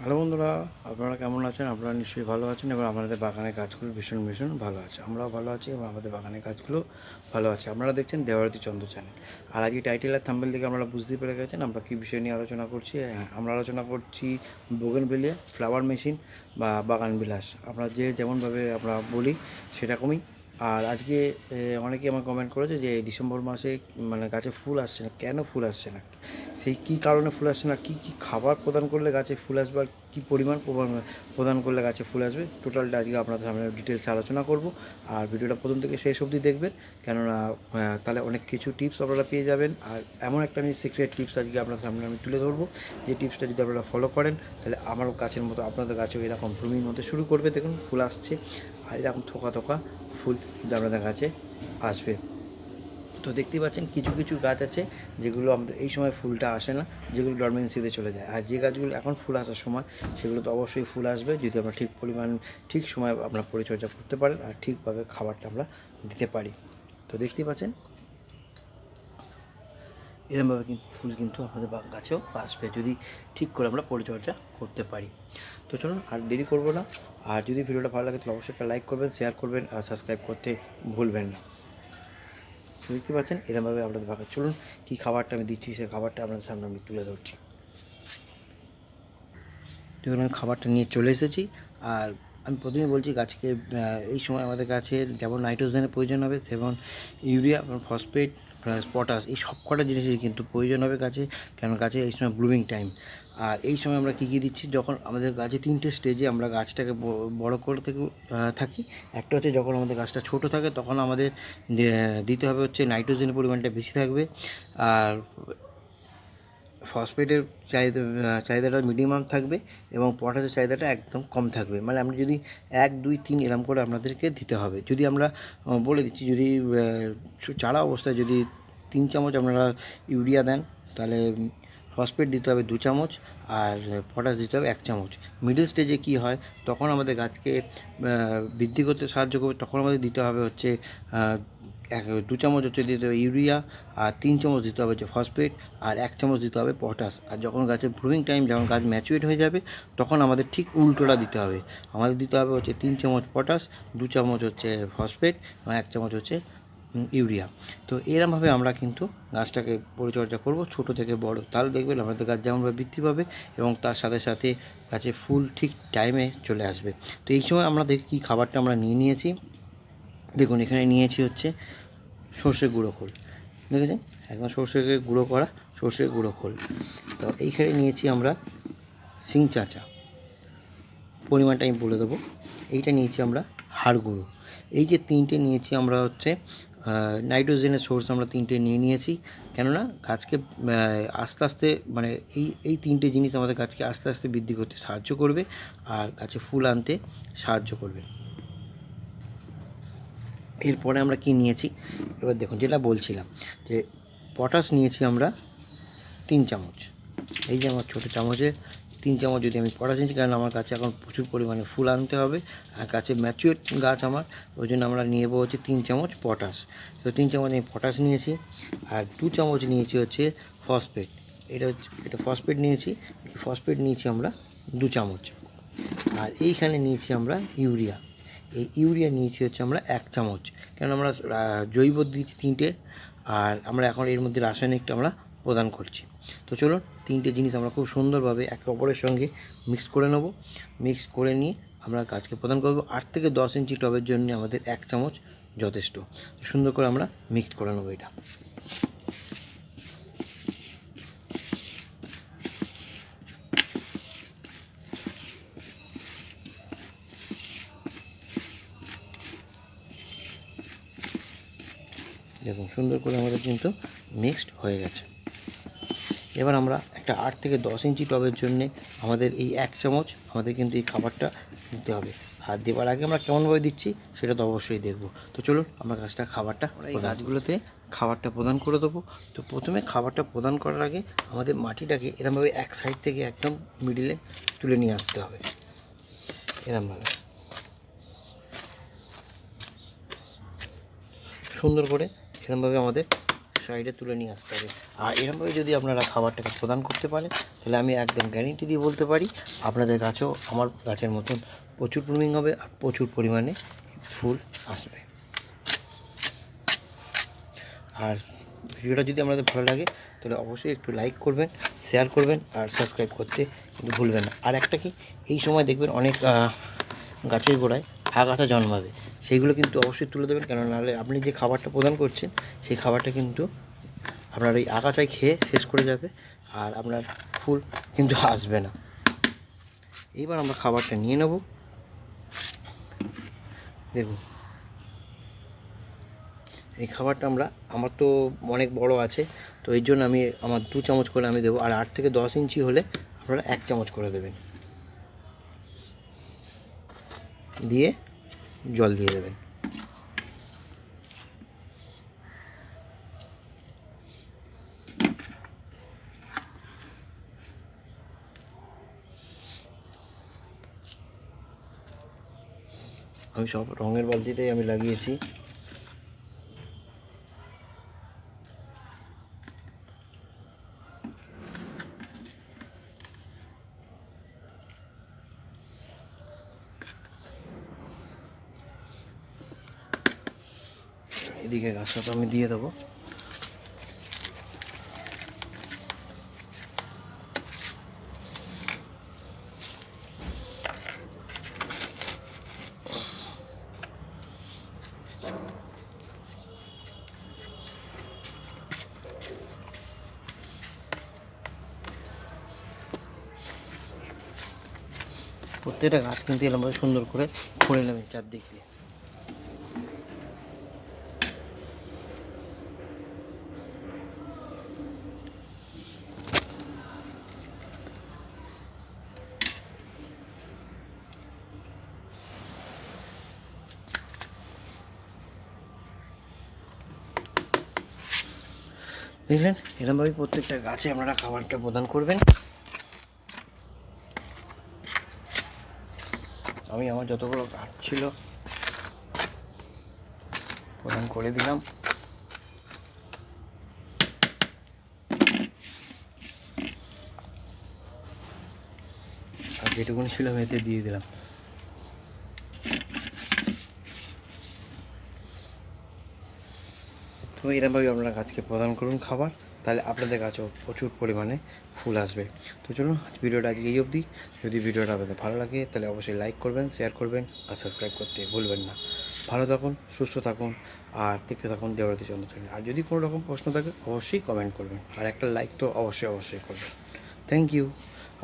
Hello বন্ধুরা আপনারা কেমন আছেন? আপনারা নিশ্চয়ই ভালো আছেন এবং আমাদের বাগানের কাজগুলো ভীষণ ভীষণ ভালো আছে। আমরাও ভালো আছি এবং আমাদের বাগানের কাজগুলো ভালো আছে। আপনারা দেখছেন দেওয়ারতী চন্দ্র চ্যানেল আর আজকে টাইটেল আর থাম্বেল থেকে আপনারা বুঝতেই পেরে গেছেন আমরা কী বিষয় নিয়ে আলোচনা করছি। হ্যাঁ, আমরা আলোচনা করছি বোগেনবেলিয়া ফ্লাওয়ার মেশিন বা বাগান বিলাস। আমরা যে যেমনভাবে আমরা বলি সেরকমই। আর আজকে এ, অনেকে আমার কমেন্ট করেছে যে ডিসেম্বর মাসে মানে গাছে ফুল আসছে না। কেন ফুল আসছে না? সেই কী কারণে ফুল আসছে না? কী কী খাবার প্রদান করলে গাছে ফুল আসবে আর কী পরিমাণ প্রদান- করলে গাছে ফুল আসবে? টোটালটা আজকে আপনাদের সামনে ডিটেলসে আলোচনা করব। আর ভিডিওটা প্রথম থেকে শেষ অবধি দেখবেন। কেননা তাহলে অনেক কিছু টিপস আপনারা পেয়ে যাবেন। আর এমন একটা আমি সিক্রেট টিপস আজকে আপনাদের সামনে আমি তুলে ধরবো। যে টিপসটা যদি আপনারা ফলো করেন, তাহলে আমারও গাছের মতো, আপনাদের গাছেও এরকম ভ্রমির মতো শুরু করবে। দেখুন, ফুল আসছে। আর এরকম থোকা থোকা ফুল কিন্তু আপনাদের গাছে আসবে। তো দেখতেই পাচ্ছেন কিছু কিছু গাছ আছে যেগুলো আমাদের এই সময় ফুলটা আসে না, যেগুলো ডরমেন্সিতে চলে যায়। আর যে গাছগুলো এখন ফুল আসার সময়, সেগুলো তো অবশ্যই ফুল আসবে যদি আমরা ঠিক পরিমাণ, ঠিক সময় আমরা পরিচর্যা করতে পারেন আর ঠিকভাবে খাবারটা আমরা দিতে পারি। তো দেখতেই পাচ্ছেন, এরমভাবে কিন্তু ফুল কিন্তু বাগ গাছেও আসবে যদি ঠিক করে আমরা পরিচর্যা করতে পারি। তো চলুন আর দেরি করব না। আর যদি ভিডিওটা ভালো লাগে তাহলে অবশ্যই একটা লাইক করবেন শেয়ার করবেন আর সাবস্ক্রাইব করতে ভুলবেন না। তো দেখতে পাচ্ছেন, এরমভাবে আপনাদের বাগান চলুন কী খাবারটা আমি দিচ্ছি, সেই খাবারটা আপনাদের সামনে আমি তুলে ধরছি। দেখুন, আমি খাবারটা নিয়ে চলে এসেছি। আর আমি প্রথমে বলছি, গাছকে এই সময় আমাদের গাছের যেমন নাইট্রোজেনের প্রয়োজন হবে তেমন ইউরিয়া ফসফেট পটাশ, এই সব কটা জিনিসের কিন্তু প্রয়োজন হবে গাছে। কেন গাছে এই সময় ব্লুমিং টাইম। আর এই সময় আমরা কী কী দিচ্ছি? যখন আমাদের গাছে তিনটে স্টেজে আমরা গাছটাকে বড় করে থেকে থাকি। একটা হচ্ছে যখন আমাদের গাছটা ছোট থাকে, তখন আমাদের দিতে হবে হচ্ছে নাইট্রোজেনের পরিমাণটা বেশি থাকবে। আর ফসফেটের চাহিদা চাহিদাটা মিনিমাম থাকবে এবং পটাশের চাহিদাটা একদম কম থাকবে। মানে আপনি যদি এক, দুই, তিন এরম করে আপনাদেরকে দিতে হবে। যদি আমরা বলে দিচ্ছি, যদি চারা অবস্থায় যদি তিন চামচ আপনারা ইউরিয়া দেন, তাহলে ফসফেট দিতে হবে দু চামচ আর পটাশ দিতে হবে এক চামচ। মিডল স্টেজে কি হয়? তখন আমাদের গাছকে বৃদ্ধি করতে সাহায্য করবে। তখন আমাদের দিতে হবে হচ্ছে এক, দু চামচ হচ্ছে দিতে হবে ইউরিয়া আর তিন চামচ দিতে হবে হচ্ছে ফসফেট আর এক চামচ দিতে হবে পটাশ। আর যখন গাছের গ্রোয়িং টাইম যখন গাছ ম্যাচুরেট হয়ে যাবে, তখন আমাদের ঠিক উল্টোটা দিতে হবে। আমাদের দিতে হবে হচ্ছে তিন চামচ পটাশ, দু চামচ হচ্ছে ফসফেট এবং এক চামচ হচ্ছে ইউরিয়া। তো এরমভাবে আমরা কিন্তু গাছটাকে পরিচর্যা করব, ছোট থেকে বড়। তাহলে দেখবেন আমাদের গাছ যেমনভাবে বৃদ্ধি পাবে এবং তার সাথে সাথে গাছে ফুল ঠিক টাইমে চলে আসবে। তো এই সময় আমরা দেখি কী খাবারটা আমরা নিয়ে নিয়েছি। দেখুন, এখানে নিয়েছি হচ্ছে সর্ষে গুঁড়ো খোল। দেখেছেন? একদম সর্ষেকে গুঁড়ো করা সর্ষে গুঁড়ো খোল। তো এইখানে নিয়েছি আমরা সিং চাচা। পরিমাণটা আমি বলে দেবো। এইটা নিয়েছি আমরা হাড় গুঁড়ো। এই যে তিনটে নিয়েছি আমরা হচ্ছে নাইট্রোজেনের সোর্স আমরা তিনটে নিয়ে নিয়েছি। কেননা গাছকে আস্তে আস্তে মানে এই এই তিনটে জিনিস আমাদের গাছকে আস্তে আস্তে বৃদ্ধি করতে সাহায্য করবে আর গাছে ফুল আনতে সাহায্য করবে। এরপরে আমরা কি নিয়েছি? এবার দেখুন, যেটা বলছিলাম যে পটাশ নিয়েছি আমরা তিন চামচ। এই যে আমার ছোটো চামচে তিন চামচ যদি আমি পটাশ নিয়েছি কারণ আমার কাছে এখন প্রচুর পরিমাণে ফুল আনতে হবে আর গাছে ম্যাচিওর গাছ আমার, ওই জন্য আমরা নিয়ে যাব হচ্ছে তিন চামচ পটাশ। তো তিন চামচ আমি পটাশ নিয়েছি আর দু চামচ নিয়েছি হচ্ছে ফসফেট এটা এটা ফসফেট নিয়েছি, এই ফসফেট নিয়েছি আমরা দু চামচ। আর এইখানে নিয়েছি আমরা ইউরিয়া। এই ইউরিয়া নিয়েছি হচ্ছে আমরা এক চামচ। কেন আমরা জৈব দিয়েছি তিনটে, আর আমরা এখন এর মধ্যে রাসায়নিকটা আমরা প্রদান করছি। তো চলুন, তিনটে জিনিস আমরা খুব সুন্দরভাবে একে অপরের সঙ্গে মিক্স করে নেব। মিক্স করে নিয়ে আমরা গাছকে প্রদান করব। আট থেকে দশ ইঞ্চি টবের জন্য আমাদের এক চামচ যথেষ্ট। সুন্দর করে আমরা মিক্সড করে নেব এটা। দেখুন, সুন্দর করে আমাদের কিন্তু মিক্সড হয়ে গেছে। এবার আমরা একটা আট থেকে দশ ইঞ্চি টবের জন্য আমাদের এই এক চামচ আমাদের কিন্তু এই খাবারটা দিতে হবে। আর দেওয়ার আগে আমরা কেমনভাবে দিচ্ছি সেটা তো অবশ্যই দেখব। তো চলুন আমরা গাছটা খাবারটা এই গাছগুলোতে খাবারটা প্রদান করে দেবো। তো প্রথমে খাবারটা প্রদান করার আগে আমাদের মাটিটাকে এরমভাবে এক সাইড থেকে একদম মিডিলে তুলে নিয়ে আসতে হবে। এরমভাবে। সুন্দর করে এরমভাবে আমাদের সাইডে তুলে নিয়ে আসতে হবে। আর এরমভাবে যদি আপনারা খাবারটাকে প্রদান করতে পারেন, তাহলে আমি একদম গ্যারেন্টি দিয়ে বলতে পারি, আপনাদের গাছও আমার গাছের মতন প্রচুর ব্লুমিং হবে আর প্রচুর পরিমাণে ফুল আসবে। আর ভিডিওটা যদি আপনাদের ভালো লাগে, তাহলে অবশ্যই একটু লাইক করবেন শেয়ার করবেন আর সাবস্ক্রাইব করতে কিন্তু ভুলবেন না। আর একটা কি, এই সময় দেখবেন অনেক গাছের গোড়ায় আগাছা জন্মাবে। সেইগুলো কিন্তু অবশ্যই তুলে দেবেন। কেন নাহলে আপনি যে খাবারটা প্রদান করছেন, সেই খাবারটা কিন্তু আপনার ওই আগাছায় খেয়ে শেষ করে যাবে আর আপনার ফুল কিন্তু আসবে না। এইবার আমরা খাবারটা নিয়ে নেব। দেখুন। এই খাবারটা আমরা, আমার তো অনেক বড় আছে, তো এই জন্য আমি আমার দু চামচ করে আমি দেবো, আর আট থেকে দশ ইঞ্চি হলে আপনারা এক চামচ করে দেবেন। দিয়ে জল দিয়ে দেবেন আমি সব রঙের বালতিতেই আমি লাগিয়েছি। এদিকে গাছটা তো আমি দিয়ে দেবো। প্রত্যেকটা গাছ কিন্তু এরকমভাবে সুন্দর করে করে নেবে চারদিক দিয়ে। দেখলেন? এরকমভাবে প্রত্যেকটা গাছে আপনারা খাবারটা প্রদান করবেন। আমি আমার যতগুলো গাছ ছিল, প্রদান করে দিলাম। আর যেটুকুনি ছিল আমি এতে দিয়ে দিলাম। তো এরকমভাবে আপনারা গাছকে প্রদান করুন খাবার, তাহলে আপনাদের গাছও প্রচুর পরিমাণে ফুল আসবে। তো চলুন ভিডিওটা আজকে এই অবধি। যদি ভিডিওটা আপনাদের ভালো লাগে, তাহলে অবশ্যই লাইক করবেন শেয়ার করবেন, আর সাবস্ক্রাইব করতে ভুলবেন না। ভালো থাকুন, সুস্থ থাকুন, আর দেখতে থাকুন দেবরাতি চন্দ্র চ্যানেল। আর যদি কোনো রকম প্রশ্ন থাকে, অবশ্যই কমেন্ট করবেন। আর একটা লাইক তো অবশ্যই অবশ্যই করবেন। থ্যাংক ইউ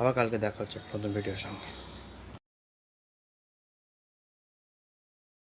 আবার কালকে দেখা হচ্ছে নতুন ভিডিওর সঙ্গে।